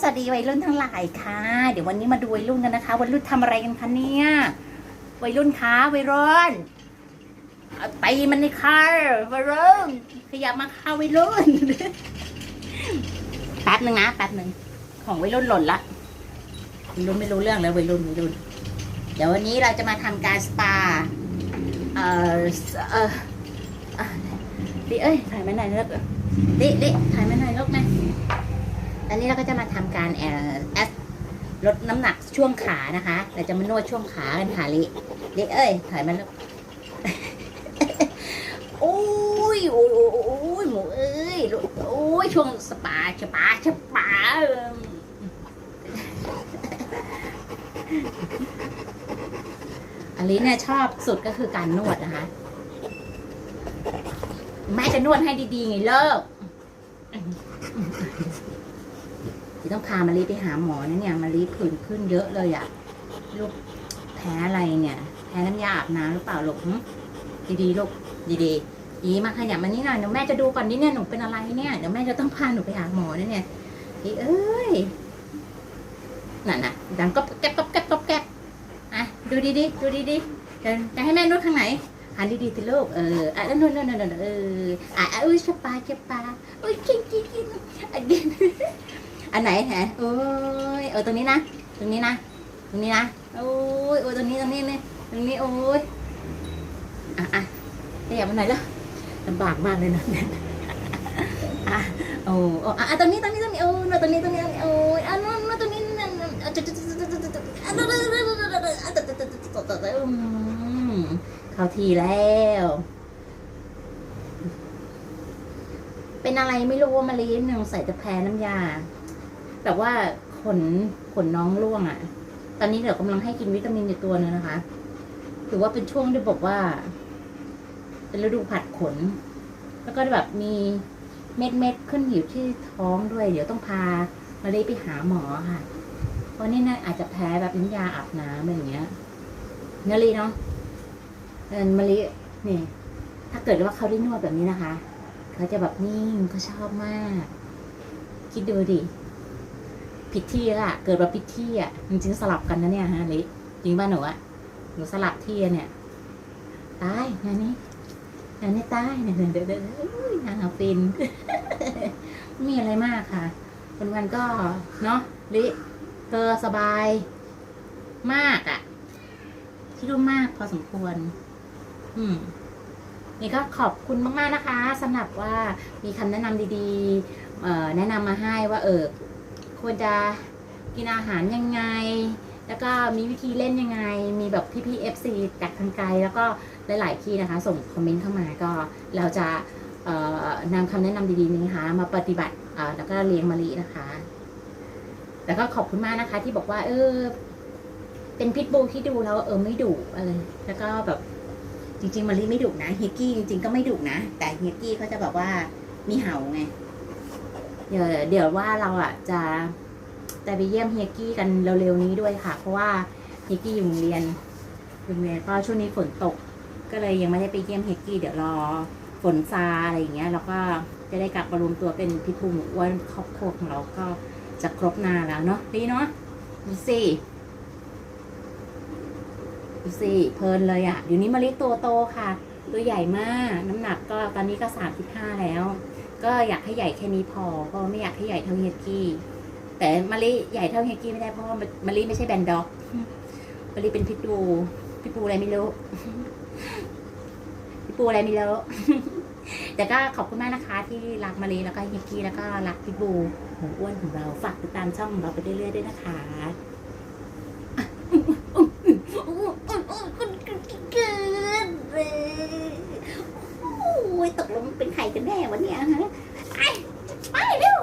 สวัสดีวัยรุ่นทั้งหลายค่ะ เดี๋ยววันนี้มาดูวัยรุ่นกันนะคะ วัยรุ่นทำอะไรกันคะเนี่ยวัยรุ่นคะวัยรุ่นเอาตีมันในค่ะวัยรุ่นขยับมาค่ะวัยรุ่นแป๊บหนึ่งนะแป๊บหนึ่งของวัยรุ่นหล่นละวัยรุ่นไม่รู้เรื่องเลยวัยรุ่นวัยรุ่น เดี๋ยววันนี้เราจะมาทำการสปาเอ่อเอ่อดิเอ้ยถ่ายมาหน่อยลูกดิดิถ่ายมาหน่อยลูกนะ อนนี้เราก็จะมาทำการแอดลดน้ำหนักช่วงขานะคะ เราจะมานวดช่วงขากันค่ะลิลิเอ้ยถ่ายมาลูกโอ้ยโอ้ยโอ้ยโอ้ยหมูเอ้ยโอ้ยช่วงสปาสปาสปาเอิ่มอันนี้เนี่ยชอบสุดก็คือการนวดนะคะแม่จะนวดให้ดีๆไงเลิก ที่ต้องพามารีไปหาหมอนะเนี่ยมารีผื่นขึ้นเยอะเลยอะลูกแพ้อะไรเนี่ย แพ้น้ำยาอาบน้ำหรือเปล่าลูกดีๆลูกดีๆดีมาขยับมานี่หน่อยเดี๋ยวแม่จะดูก่อนนี่เนี่ยหนูเป็นอะไรเนี่ยเดี๋ยวแม่จะต้องพาหนูไปหาหมอนะเนี่ยดีเอ้ยนั่นน่ะดังก็แก๊บก็แก๊บก็แก๊บอะดูดีๆดูดีๆเดี๋ยวจะให้แม่นวดทางไหนหันดีๆสิลูกเอออะแล้วนวดนวดนวดนเอออะอะอุ้ยชะปาชะปาอุ้ยกิ้งกิ้งกิ้ง อันไหนแหนเอ้ยเออตรงนี้นะ ตรงนี้นะ ตรงนี้นะโอ้ยโอ้ยตรงนี้ตรงนี้นี่ตรงนี้โอ้ยอะอะขยับมาหน่อยละลำบากมากเลยนะอะโอ้โอ้อะตรงนี้ตรงนี้ตรงนี้โอ้ยตรงนี้ตรงนี้โอ้ยอะนู่นตรงนี้นั่นอะจุดจุดจุดจุดจุดจุดอะนู่นนู่นนู่นนู่นอ่จุดจุดจุดจุดจุดจุดเข้าทีแล้ว เป็นอะไรไม่รู้ว่ามาลีนใส่แต่แพ้น้ำยา แต่ว่าขนขนน้องร่วงอะ่ะ ตอนนี้เดี๋ยวกำลังให้กินวิตามินอยู่ตัวนึงนะคะ ถือว่าเป็นช่วงที่บอกว่า เป็นฤดูผัดขน แล้วก็แบบมีเม็ดเม็ดขึ้นอยู่ที่ท้องด้วย เดี๋ยวต้องพามาลีไปหาหมอค่ะ เพราะนี่น่าอาจจะแพ้แบบน้ำยาอาบน้ำอะไรอย่างเงี้ยเนลีเนาะเออมาลีนี่ ถ้าเกิดว่าเขาได้นวดแบบนี้นะคะ เขาจะแบบนิ่งเขาชอบมาก คิดดูดิ ผิดที่ละเกิดว่าผิดที่อะ จริงๆสลับกันนะเนี่ยฮะลิจริงป่ะหนูอะหนูสลับที่เนี่ยตายงานนี้งานนี้ตายเนี่ยเดี๋ยวเดี๋ยวเอุ้ยงานเอาฟินไม่มีอะไรมากค่ะวันวันๆก็เนาะลิเกอสบายมากอะ่ะที่รู้มากพอสมควร อืมนี่ก็ขอบคุณมาก ๆ นะคะสำหรับว่ามีคำแนะนำดีๆแนะนำมาให้ว่าเออ ควรจะกินอาหารยังไง แล้วก็มีวิธีเล่นยังไง มีแบบพี่ๆ FC จากทางไกล แล้วก็หลาย ๆ ที่นะคะ ส่งคอมเมนต์เข้ามาก็เราจะนำคำแนะนำดี ๆ นี้นะคะมาปฏิบัติแล้วก็เลี้ยงมะลินะคะ แล้วก็ขอบคุณมากนะคะ ที่บอกว่า เออ เป็นพิทบูที่ดูแล้วเออไม่ดุอะไร แล้วก็แบบจริง ๆมารีไม่ดุนะเฮียกี้จริง ๆ ก็ไม่ดุนะ แต่เฮียกี้เขาจะแบบว่ามีเห่าไง เดี๋ยวเดี๋ยวว่าเราอะจะจะไปเยี่ยมเฮียกี้กันเร็วๆนี้ด้วยค่ะ เพราะว่าเฮียกี้อยู่โรงเรียนโรงเรียนก็ช่วงนี้ฝนตก ก็เลยยังไม่ได้ไปเยี่ยมเฮียกี้เดี๋ยวรอฝนซาอะไรอย่างเงี้ยแล้วก็จะได้กลับมารวมตัวเป็นพิทูมูอ้วนครอบครัวของเราก็จะครบนาแล้วเนาะดีเนาะดูสิดูสิเพลินเลยอะ่ะเดี๋ยวนี้มะลิตัวโตค่ะ ตัวใหญ่มาก น้ำหนักก็ตอนนี้ก็สามสิบห้าแล้ว ก็อยากให้ใหญ่แค่นี้พอเพราะไม่อยากให้ใหญ่เท่าเฮียกี้แต่มะลิใหญ่เท่าเฮียกี้ไม่ได้เพราะว่ามะลิไม่ใช่แบนด็อกมะลิเป็นพิทูพิทบูอะไรไม่รู้พิทบูอะไรไม่รู้แต่ก็ขอบคุณมากนะคะที่รักมะลิแล้วก็เฮียกี้แล้วก็รักพิทบูหมูอ้วนของเราฝากติดตามช่องของเราไปเรื่อยๆด้วยนะคะ เกินเลยโอ้ย ตกลงเป็นใครกันแน่วะเนี่ยฮะไปไปเร็ว